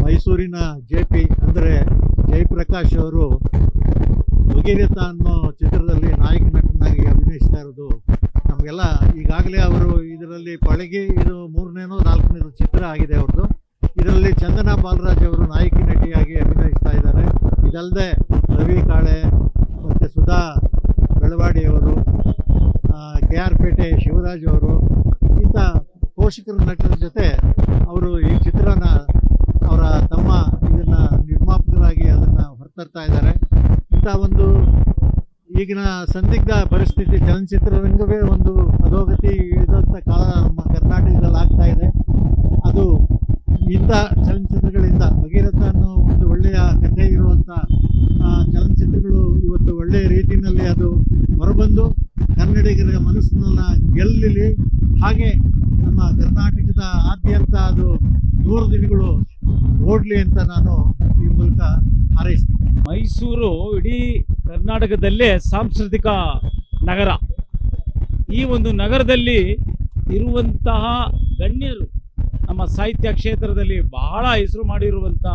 ಮೈಸೂರಿನ J P ಅಂದರೆ ಜಯಪ್ರಕಾಶ್ ಅವರು ಭಗೀರಥ ಅನ್ನೋ ಆಗಿದೆ ಅವ್ರದ್ದು ಇದರಲ್ಲಿ ಚಂದನ ಬಾಲರಾಜ್ ಅವರು ನಾಯಕಿ ನಟಿಯಾಗಿ ಅಭಿನಯಿಸ್ತಾ ಇದ್ದಾರೆ. ಇದಲ್ಲದೆ ರವಿ ಕಾಳೆ ಮತ್ತು ಸುಧಾ ಬೆಳವಾಡಿಯವರು ಕೆ ಆರ್ ಪೇಟೆ ಶಿವರಾಜ್ ಅವರು, ಇಂಥ ಪೋಷಕರ ನಟರ ಜೊತೆ ಅವರು ಈ ಚಿತ್ರನ ಅವರ ತಮ್ಮ ಇದನ್ನು ನಿರ್ಮಾಪಕರಾಗಿ ಅದನ್ನು ಹೊರತರ್ತಾ ಇದ್ದಾರೆ. ಇಂಥ ಒಂದು ಈಗಿನ ಸಂದಿಗ್ಧ ಪರಿಸ್ಥಿತಿ ಚಲನಚಿತ್ರರಂಗವೇ ಒಂದು ಅಧೋಗತಿ ಇಳಿದಂಥ ಕಾಲ ನಮ್ಮ ಕರ್ನಾಟಕದಲ್ಲಿ ಆಗ್ತಾ ಇದೆ ಅದು ಇಂಥ ಚಲನಚಿತ್ರಗಳಿಂದ ಭಗೀರಥ ಅನ್ನೋ ಒಂದು ಒಳ್ಳೆಯ ಕಥೆ ಇರುವಂಥ ಆ, ಚಲನಚಿತ್ರಗಳು ಇವತ್ತು ಒಳ್ಳೆಯ ರೀತಿಯಲ್ಲಿ ಅದು ಹೊರಬಂದು ಕನ್ನಡಿಗರ ಮನಸ್ಸನ್ನ ಗೆಲ್ಲಲಿ ಹಾಗೆ ನಮ್ಮ ಕರ್ನಾಟಕದ ಆದ್ಯಂತ ಅದು ನೂರು ದಿನಗಳು ಓಡಲಿ ಅಂತ ನಾನು ಈ ಮೂಲಕ ಹಾರೈಸ್ತೀನಿ. ಮೈಸೂರು ಇಡೀ ಕರ್ನಾಟಕದಲ್ಲೇ ಸಾಂಸ್ಕೃತಿಕ ನಗರ. ಈ ಒಂದು ನಗರದಲ್ಲಿ ಇರುವಂತಹ ಗಣ್ಯರು, ನಮ್ಮ ಸಾಹಿತ್ಯ ಕ್ಷೇತ್ರದಲ್ಲಿ ಬಹಳ ಹೆಸರು ಮಾಡಿರುವಂಥ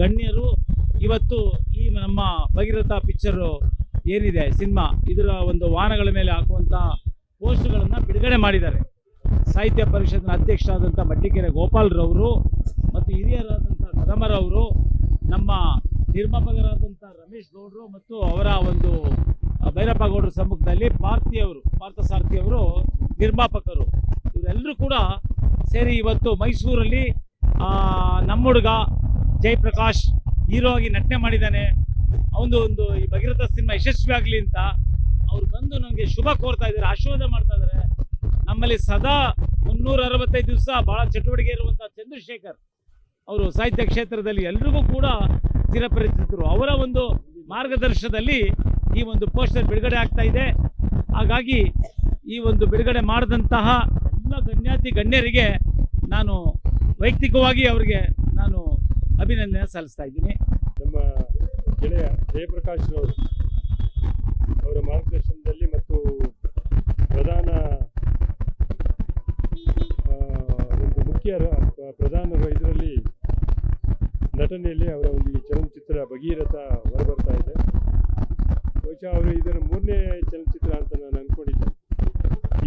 ಗಣ್ಯರು, ಇವತ್ತು ಈ ನಮ್ಮ ಭಗೀರಥ ಪಿಕ್ಚರು ಏನಿದೆ, ಸಿನಿಮಾ, ಇದರ ಒಂದು ವಾಹನಗಳ ಮೇಲೆ ಹಾಕುವಂಥ ಪೋಸ್ಟ್ಗಳನ್ನು ಬಿಡುಗಡೆ ಮಾಡಿದ್ದಾರೆ. ಸಾಹಿತ್ಯ ಪರಿಷತ್ನ ಅಧ್ಯಕ್ಷರಾದಂಥ ಮಡ್ಡಿಕೆರೆ ಗೋಪಾಲ್ರವರು ಮತ್ತು ಹಿರಿಯರಾದಂಥ ಕದಮರವರು, ನಮ್ಮ ನಿರ್ಮಾಪಕರಾದಂಥ ರಮೇಶ್ ಗೌಡರು ಮತ್ತು ಅವರ ಒಂದು ಭೈರಪ್ಪ ಗೌಡರ ಸಮ್ಮುಖದಲ್ಲಿ ಪಾರ್ಥಿಯವರು ಪಾರ್ಥ ಅವರು ನಿರ್ಮಾಪಕರು. ಇವರೆಲ್ಲರೂ ಕೂಡ ಸೇರಿ ಇವತ್ತು ಮೈಸೂರಲ್ಲಿ ನಮ್ಮ ಹುಡುಗ ಜಯಪ್ರಕಾಶ್ ಹೀರೋ ಆಗಿ ನಟನೆ ಮಾಡಿದ್ದಾನೆ. ಅವನು ಒಂದು ಈ ಭಗೀರಥ ಸಿನಿಮಾ ಯಶಸ್ವಿ ಆಗಲಿ ಅಂತ ಅವ್ರು ಬಂದು ನಮಗೆ ಶುಭ ಕೋರ್ತಾ ಇದ್ದಾರೆ, ಆಶೀರ್ವಾದ ಮಾಡ್ತಾ ಇದ್ದಾರೆ. ನಮ್ಮಲ್ಲಿ ಸದಾ ಮುನ್ನೂರ ಅರವತ್ತೈದು ದಿವಸ ಬಹಳ ಚಟುವಟಿಕೆ ಇರುವಂಥ ಚಂದ್ರಶೇಖರ್ ಅವರು ಸಾಹಿತ್ಯ ಕ್ಷೇತ್ರದಲ್ಲಿ ಎಲ್ರಿಗೂ ಕೂಡ ಚಿರಪರಿಚಿತರು. ಅವರ ಒಂದು ಮಾರ್ಗದರ್ಶನದಲ್ಲಿ ಈ ಒಂದು ಪೋಸ್ಟರ್ ಬಿಡುಗಡೆ ಆಗ್ತಾ ಇದೆ. ಹಾಗಾಗಿ ಈ ಒಂದು ಬಿಡುಗಡೆ ಮಾಡಿದಂತಹ ಎಲ್ಲ ಗಣ್ಯಾತಿ ಗಣ್ಯರಿಗೆ ನಾನು ವೈಯಕ್ತಿಕವಾಗಿ ಅವರಿಗೆ ನಾನು ಅಭಿನಂದನೆ ಸಲ್ಲಿಸ್ತಾ ಇದ್ದೀನಿ. ನಮ್ಮ ಗೆಳೆಯ ಜಯಪ್ರಕಾಶ್ ರವರು ಅವರ ಮಾರ್ಗದರ್ಶನದಲ್ಲಿ ಮತ್ತು ಪ್ರಧಾನ ಒಂದು ಮುಖ್ಯ ಪ್ರಧಾನ ಇದರಲ್ಲಿ ನಟನೆಯಲ್ಲಿ ಅವರ ಒಂದು ಈ ಚಲನಚಿತ್ರ ಭಗೀರಥ ಹೊರಬರ್ತಾ ಇದೆ. ಬಹುಶಃ ಅವರು ಇದರ ಮೂರನೇ ಚಲನಚಿತ್ರ ಅಂತ ನಾನು ಅಂದ್ಕೊಂಡಿದ್ದೆ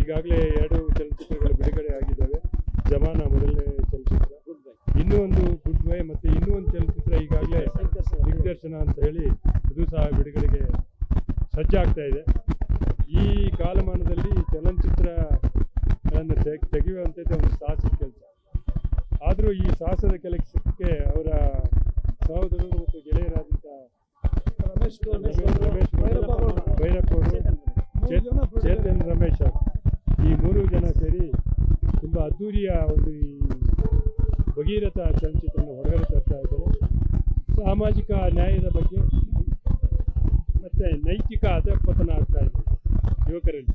ಈಗಾಗಲೇ ಎರಡು ಚಲನಚಿತ್ರಗಳು ಬಿಡುಗಡೆ ಆಗಿದ್ದಾವೆ. ಜಮಾನ ಮೊದಲನೇ ಚಲನಚಿತ್ರ. ಇನ್ನೂ ಒಂದು ಗುಡ್ ಬೈ ಮತ್ತು ಇನ್ನೂ ಒಂದು ಚಲನಚಿತ್ರ ಈಗಾಗಲೇ ದಿಗ್ದರ್ಶನ ಅಂತ ಹೇಳಿ ಅದು ಸಹ ಬಿಡುಗಡೆಗೆ ಸಜ್ಜಾಗ್ತಾ ಇದೆ. ಈ ಕಾಲಮಾನದಲ್ಲಿ ಚಲನಚಿತ್ರಗಳನ್ನು ತೆಗ್ ತೆಗೆಯುವಂಥದ್ದು ಒಂದು ಸಾಹಸದ ಕೆಲಸ. ಆದರೂ ಈ ಸಾಹಸದ ಕೆಲಸಕ್ಕೆ ಅವರ ಸಹೋದರರು ಮತ್ತು ಗೆಳೆಯರಾದಂಥ ರಮೇಶ್ ರಮೇಶ್ ಭೈರಪ್ಪ ಅವರು ಚೇತ್- ಚೇತನ್ ರಮೇಶ್ ಅವರು. ಈ ಮೂರು ಜನ ಸೇರಿ ತುಂಬ ಅದ್ಧೂರಿಯ ಒಂದು ಈ ಭಗೀರಥ ಚಲನಚಿತ್ರವನ್ನು ಹೊರಗಡೆ ತರ್ತಾ ಇದ್ದಾರೆ. ಸಾಮಾಜಿಕ ನ್ಯಾಯದ ಬಗ್ಗೆ ಮತ್ತು ನೈತಿಕ ಅಧಪತನ ಆಗ್ತಾ ಇದೆ ಯುವಕರಲ್ಲಿ.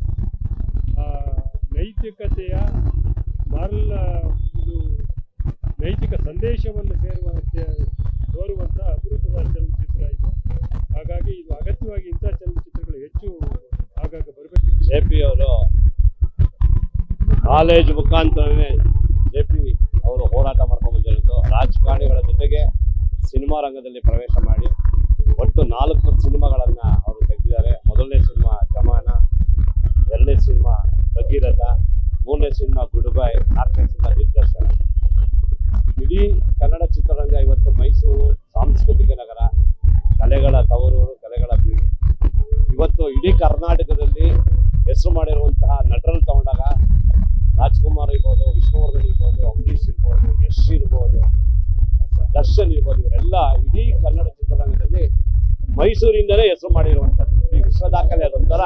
ಆ, ನೈತಿಕತೆಯ ಮಾರಲ್ಲ ಇದು ನೈತಿಕ ಸಂದೇಶವನ್ನು ಸೇರುವ ತೋರುವಂಥ ಅಪರೂಪದ ಚಲನಚಿತ್ರ ಇದು. ಹಾಗಾಗಿ ಇದು ಅಗತ್ಯವಾಗಿ ಇಂಥ ಚಲನಚಿತ್ರಗಳು ಹೆಚ್ಚು ಆಗಾಗ ಬರಬೇಕು. ಜೆ ಪಿ ಅವರು ಕಾಲೇಜ್ ಮುಖಾಂತರನೇ ಜೆ ಪಿ ಅವರು ಹೋರಾಟ ಮಾಡ್ಕೊಂಡು ಬಂದಿರೋದು ರಾಜಕಾರಣಿಗಳ ಜೊತೆಗೆ ಸಿನಿಮಾ ರಂಗದಲ್ಲಿ ಪ್ರವೇಶ ಮಾಡಿ ಒಟ್ಟು ನಾಲ್ಕು ಸಿನಿಮಾಗಳನ್ನ ಅವರು ತೆಗೆದಿದ್ದಾರೆ ಮೊದಲನೇ ಸಿನಿಮಾ ಜಮಾನ ಎರಡನೇ ಸಿನಿಮಾ ಭಗೀರಥ ಮೂರನೇ ಸಿನಿಮಾ ಆತ್ಮೀಯ ದಿಗ್ದರ್ಶನ ಇಡೀ ಕನ್ನಡ ಚಿತ್ರರಂಗ ಇವತ್ತು ಮೈಸೂರು ಸಾಂಸ್ಕೃತಿಕ ನಗರ, ಕಲೆಗಳ ತವರೂರು, ಕಲೆಗಳ ಬೀಡು. ಇವತ್ತು ಇಡೀ ಕರ್ನಾಟಕದಲ್ಲಿ ಹೆಸರು ಮಾಡಿರುವಂತಹ ನಟರನ್ನು ತಗೊಂಡಾಗ ರಾಜ್ಕುಮಾರ್ ಇರ್ಬೋದು, ವಿಷ್ಣುವರ್ಧನ್ ಇರ್ಬೋದು, ಅಂಬರೀಷ್ ಇರ್ಬೋದು, ಯಶ್ ಇರ್ಬೋದು, ದರ್ಶನ್ ಇರ್ಬೋದು, ಇವರೆಲ್ಲ ಇಡೀ ಕನ್ನಡ ಚಿತ್ರರಂಗದಲ್ಲಿ ಮೈಸೂರಿಂದಲೇ ಹೆಸರು ಮಾಡಿರುವಂಥದ್ದು. ಈ ವಿಶ್ವ ದಾಖಲೆ ಅದೊಂಥರ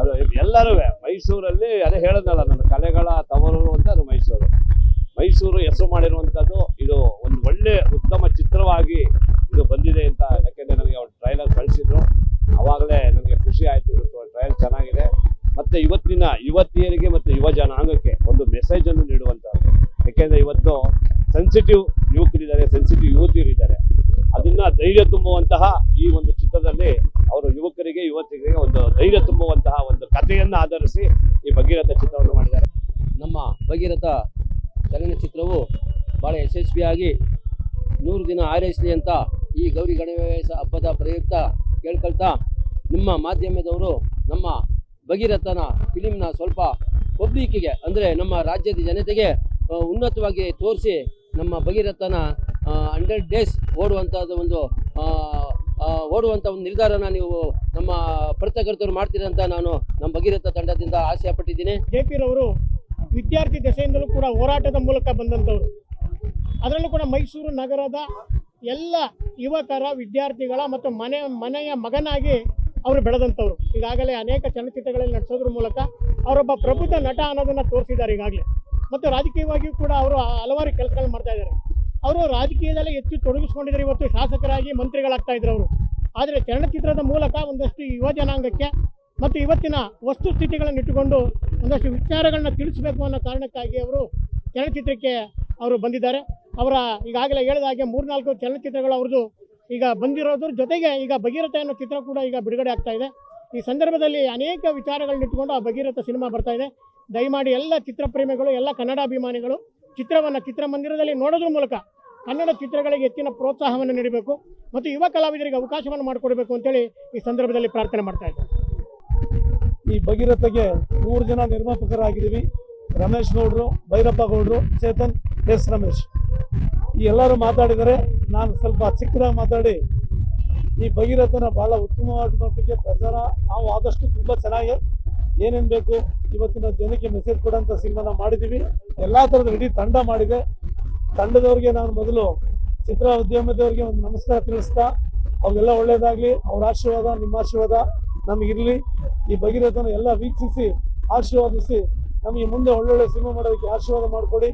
ಅದು ಎಲ್ಲರೂ ಮೈಸೂರಲ್ಲಿ ಅದೇ ಹೇಳೋದಲ್ಲ ನನ್ನ ಕಲೆಗಳ ತವರು ಅಂತ ಅದು ಮೈಸೂರು. ಮೈಸೂರು ಹೆಸರು ಮಾಡಿರುವಂಥದ್ದು ಇದು ಒಂದು ಒಳ್ಳೆ ಉತ್ತಮ ಚಿತ್ರವಾಗಿ ಇದು ಬಂದಿದೆ ಅಂತ ಯಾಕೆಂದರೆ ನನಗೆ ಅವ್ರು ಟ್ರೈಲರ್ ಕಳಿಸಿದ್ರು. ಆವಾಗಲೇ ನನಗೆ ಖುಷಿ ಆಯಿತು, ಇವತ್ತು ಟ್ರೈಲ್ ಚೆನ್ನಾಗಿದೆ. ಮತ್ತು ಇವತ್ತಿನ ಯುವತಿಯರಿಗೆ ಮತ್ತು ಯುವ ಜನಾಂಗಕ್ಕೆ ಒಂದು ಮೆಸೇಜನ್ನು ನೀಡುವಂಥದ್ದು. ಯಾಕೆಂದರೆ ಇವತ್ತು ಸೆನ್ಸಿಟಿವ್ ಯುವಕರಿದ್ದಾರೆ ಸೆನ್ಸಿಟಿವ್ ಯುವತಿಯರಿದ್ದಾರೆ. ಅದನ್ನು ಧೈರ್ಯ ತುಂಬುವಂತಹ ಈ ಒಂದು ಚಿತ್ರದಲ್ಲಿ ಅವರು ಯುವಕರಿಗೆ, ಯುವತಿಯರಿಗೆ ಒಂದು ಧೈರ್ಯ ತುಂಬುವಂಥ ಕಥೆಯನ್ನ ಆಧರಿಸಿ ಈ ಭಗೀರಥ ಚಿತ್ರವನ್ನು ಮಾಡಿದ್ದಾರೆ. ನಮ್ಮ ಭಗೀರಥ ಚಲನಚಿತ್ರವು ಭಾಳ ಯಶಸ್ವಿಯಾಗಿ ನೂರು ದಿನ ಆರೈಸಲಿ ಅಂತ ಈ ಗೌರಿ ಗಣೇಶ ಹಬ್ಬದ ಪ್ರಯುಕ್ತ ಕೇಳ್ಕೊಳ್ತಾ ನಿಮ್ಮ ಮಾಧ್ಯಮದವರು ನಮ್ಮ ಭಗೀರಥನ ಫಿಲಿಮ್ನ ಸ್ವಲ್ಪ ಪಬ್ಲಿಕ್ಕಿಗೆ, ಅಂದರೆ ನಮ್ಮ ರಾಜ್ಯದ ಜನತೆಗೆ ಉನ್ನತವಾಗಿ ತೋರಿಸಿ ನಮ್ಮ ಭಗೀರಥನ ಹಂಡ್ರೆಡ್ ಡೇಸ್ ಓಡುವಂಥದ್ದು ಒಂದು ಓಡುವಂಥ ಒಂದು ನಿರ್ಧಾರನ ನೀವು ನಮ್ಮ ಪತ್ರಕರ್ತರು ಮಾಡ್ತೀರಂತ ನಾನು ನಮ್ಮ ಭಗೀರಥ ತಂಡದಿಂದ ಆಸೆ ಪಟ್ಟಿದ್ದೀನಿ ಜೆ ಪಿರವರು ವಿದ್ಯಾರ್ಥಿ ದಶೆಯಿಂದಲೂ ಕೂಡ ಹೋರಾಟದ ಮೂಲಕ ಬಂದಂಥವ್ರು. ಅದರಲ್ಲೂ ಕೂಡ ಮೈಸೂರು ನಗರದ ಎಲ್ಲ ಯುವಕರ, ವಿದ್ಯಾರ್ಥಿಗಳ ಮತ್ತು ಮನೆ, ಮನೆಯ ಮಗನಾಗಿ ಅವರು ಬೆಳೆದಂಥವ್ರು. ಈಗಾಗಲೇ ಅನೇಕ ಚಲನಚಿತ್ರಗಳಲ್ಲಿ ನಟಿಸೋದ್ರ ಮೂಲಕ ಅವರೊಬ್ಬ ಪ್ರಬುದ್ಧ ನಟ ಅನ್ನೋದನ್ನು ತೋರಿಸಿದ್ದಾರೆ ಈಗಾಗಲೇ. ಮತ್ತು ರಾಜಕೀಯವಾಗಿಯೂ ಕೂಡ ಅವರು ಹಲವಾರು ಕೆಲಸಗಳನ್ನ ಮಾಡ್ತಾ ಇದ್ದಾರೆ. ಅವರು ರಾಜಕೀಯದಲ್ಲಿ ಹೆಚ್ಚು ತೊಡಗಿಸ್ಕೊಂಡಿದ್ದಾರೆ ಇವತ್ತು ಶಾಸಕರಾಗಿ ಮಂತ್ರಿಗಳಾಗ್ತಾ ಇದ್ರು ಅವರು. ಆದರೆ ಚಲನಚಿತ್ರದ ಮೂಲಕ ಒಂದಷ್ಟು ಯುವ ಜನಾಂಗಕ್ಕೆ ಮತ್ತು ಇವತ್ತಿನ ವಸ್ತುಸ್ಥಿತಿಗಳನ್ನು ಇಟ್ಟುಕೊಂಡು ಒಂದಷ್ಟು ವಿಚಾರಗಳನ್ನ ತಿಳಿಸಬೇಕು ಅನ್ನೋ ಕಾರಣಕ್ಕಾಗಿ ಅವರು ಚಲನಚಿತ್ರಕ್ಕೆ ಅವರು ಬಂದಿದ್ದಾರೆ. ಅವರ ಈಗಾಗಲೇ ಹೇಳಿದ ಹಾಗೆ ಮೂರ್ನಾಲ್ಕು ಚಲನಚಿತ್ರಗಳು ಅವ್ರದ್ದು ಈಗ ಬಂದಿರೋದ್ರ ಜೊತೆಗೆ ಈಗ ಭಗೀರಥ ಅನ್ನೋ ಚಿತ್ರ ಕೂಡ ಈಗ ಬಿಡುಗಡೆ ಆಗ್ತಾ ಇದೆ. ಈ ಸಂದರ್ಭದಲ್ಲಿ ಅನೇಕ ವಿಚಾರಗಳನ್ನ ಇಟ್ಕೊಂಡು ಆ ಭಗೀರಥ ಸಿನಿಮಾ ಬರ್ತಾ ಇದೆ. ದಯಮಾಡಿ ಎಲ್ಲ ಚಿತ್ರಪ್ರೇಮಿಗಳು, ಎಲ್ಲ ಕನ್ನಡಾಭಿಮಾನಿಗಳು ಚಿತ್ರವನ್ನು ಚಿತ್ರಮಂದಿರದಲ್ಲಿ ನೋಡೋದ್ರ ಮೂಲಕ ಕನ್ನಡ ಚಿತ್ರಗಳಿಗೆ ಹೆಚ್ಚಿನ ಪ್ರೋತ್ಸಾಹವನ್ನು ನೀಡಬೇಕು ಮತ್ತು ಯುವ ಕಲಾವಿದರಿಗೆ ಅವಕಾಶವನ್ನು ಮಾಡಿಕೊಡಬೇಕು ಅಂತೇಳಿ ಈ ಸಂದರ್ಭದಲ್ಲಿ ಪ್ರಾರ್ಥನೆ ಮಾಡ್ತಾ ಇದ್ದಾರೆ ಈ ಭಗೀರಥಗೆ ಮೂರು ಜನ ನಿರ್ಮಾಪಕರಾಗಿದ್ದೀವಿ. ರಮೇಶ್ ಗೌಡ್ರು, ಭೈರಪ್ಪ ಗೌಡ್ರು, ಚೇತನ್, ಎಸ್ ರಮೇಶ್. ಈ ಎಲ್ಲರೂ ಮಾತಾಡಿದರೆ ನಾನು ಸ್ವಲ್ಪ ಚಿಕ್ಕದಾಗಿ ಮಾತಾಡಿ, ಈ ಭಗೀರಥನ ಭಾಳ ಉತ್ತಮವಾದ ಪ್ರಚಾರ ನಾವು ಆದಷ್ಟು ತುಂಬ ಚೆನ್ನಾಗಿ ಏನೇನು ಬೇಕು, ಇವತ್ತಿನ ಜನಕ್ಕೆ ಮೆಸೇಜ್ ಕೊಡೋಂಥ ಸಿನಿಮಾನ ಮಾಡಿದ್ದೀವಿ ಎಲ್ಲ ಥರದ ಇಡೀ ತಂಡ ಮಾಡಿದೆ. ತಂಡದವ್ರಿಗೆ ನಾನು ಮೊದಲು ಚಿತ್ರ ಉದ್ಯಮದವ್ರಿಗೆ ಒಂದು ನಮಸ್ಕಾರ ತಿಳಿಸ್ತಾ, ಅವ್ರಿಗೆಲ್ಲ ಒಳ್ಳೇದಾಗಲಿ, ಅವ್ರ ಆಶೀರ್ವಾದ, ನಿಮ್ಮ ಆಶೀರ್ವಾದ ನಮಗಿರಲಿ. ಈ ಭಗೀರಥನ ಎಲ್ಲ ವೀಕ್ಷಿಸಿ, ಆಶೀರ್ವಾದಿಸಿ ನಮಗೆ ಮುಂದೆ ಒಳ್ಳೊಳ್ಳೆ ಸಿನಿಮಾ ಮಾಡೋದಕ್ಕೆ ಆಶೀರ್ವಾದ ಮಾಡಿಕೊಡಿ.